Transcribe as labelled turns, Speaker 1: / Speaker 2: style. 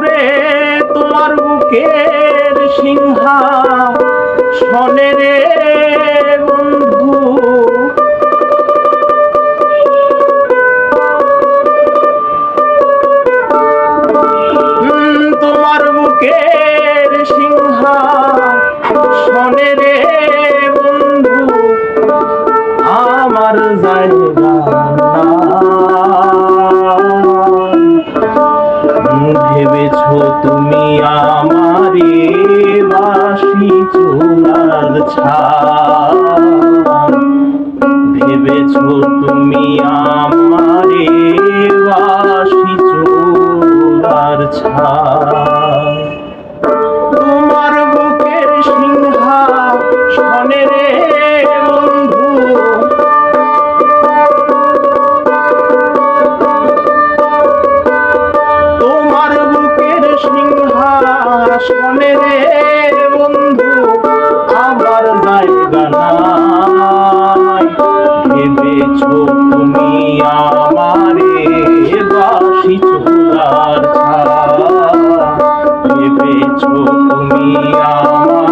Speaker 1: বন্ধুরে তোমার বুকের সিংহা সনে রে বন্ধু। তোমার বুকের সিংহা সনে রে বন্ধু। আমার জায়গা তুমি আমারে বাসি চুলার ছাই ভেবেছ তুমি আমারে বাসি চুলার ছাই সিংহাস মনে রে বন্ধু আমার জায়গা নাই। তুমি আমারে বাসি চুলার চো তুমি আমার